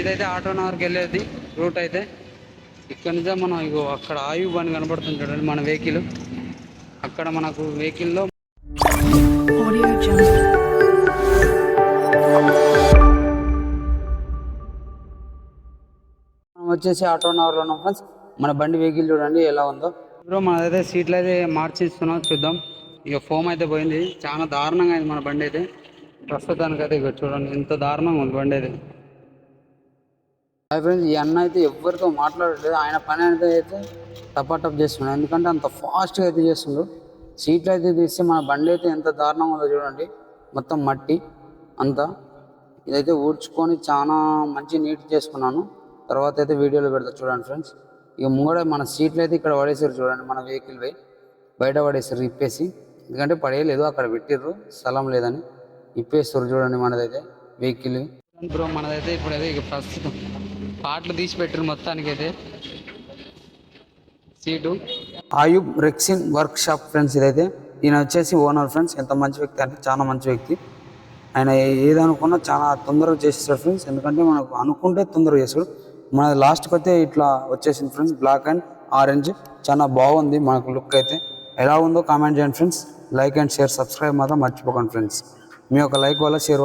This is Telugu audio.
ఇదైతే ఆటో నగర్కి వెళ్ళేది రూట్ అయితే. ఇక్కడ నుంచే మనం ఇగో అక్కడ ఆయు బండి కనబడుతుంది చూడండి మన వెహికల్. అక్కడ మనకు వెహికల్లో. మనం వచ్చేసి ఆటో నగర్లో ఉన్నాం ఫ్రెండ్స్. మన బండి వెహికల్ చూడండి ఎలా ఉందో. బ్రో మనదైతే సీట్లు అయితే మార్చిస్తున్నాం చూద్దాం. ఇక ఫోమ్ అయితే పోయింది. చాలా దారుణంగా అయింది మన బండి అయితే. ప్రస్తుతానికి అయితే ఇక చూడండి ఎంత దారుణంగా ఉంది బండి అయితే. హాయ్ ఫ్రెండ్స్ ఈ అన్న అయితే ఎవరితో మాట్లాడట్లేదు. ఆయన పని అయితే అయితే టపాటప్ చేస్తున్నాడు. ఎందుకంటే అంత ఫాస్ట్గా అయితే చేస్తుండు. సీట్లు అయితే తీస్తే మన బండి అయితే ఎంత దారుణంగా ఉందో చూడండి. మొత్తం మట్టి అంతా. ఇదైతే ఊడ్చుకొని చాలా మంచి నీట్ చేసుకున్నాను. తర్వాత అయితే వీడియోలో పెడతా చూడండి ఫ్రెండ్స్. ఇక ముంగడ మన సీట్లు అయితే ఇక్కడ పడేసారు చూడండి మన వెహికల్ పోయి బయట పడేసారు ఇప్పేసి. ఎందుకంటే పడేయలేదు అక్కడ పెట్టిర్రు. స్థలం లేదని ఇప్పేస్తారు చూడండి మనదైతే వెహికల్ బ్రో మనదైతే ఇప్పుడైతే ఇక ప్రస్తుతం పాటలు తీసి పెట్టారు మొత్తానికి అయితే seat. Ayub rexine workshop friends ఇదైతే. ఈయన వచ్చేసి ఓనర్ ఫ్రెండ్స్ ఎంత మంచి వ్యక్తి అంటే చాలా మంచి వ్యక్తి. ఆయన ఏదనుకున్నా చాలా తొందరగా చేసేస్తాడు ఫ్రెండ్స్. ఎందుకంటే మనకు అనుకుంటే తొందరగా చేస్తాడు. మన లాస్ట్కి అయితే ఇట్లా వచ్చేసింది ఫ్రెండ్స్ బ్లాక్ అండ్ ఆరెంజ్. చాలా బాగుంది మనకు లుక్ అయితే. ఎలా ఉందో కామెంట్ చేయండి friends. Like and share subscribe మాత్రం మర్చిపోకండి ఫ్రెండ్స్. మీ యొక్క లైక్ వల్ల షేర్ వల్ల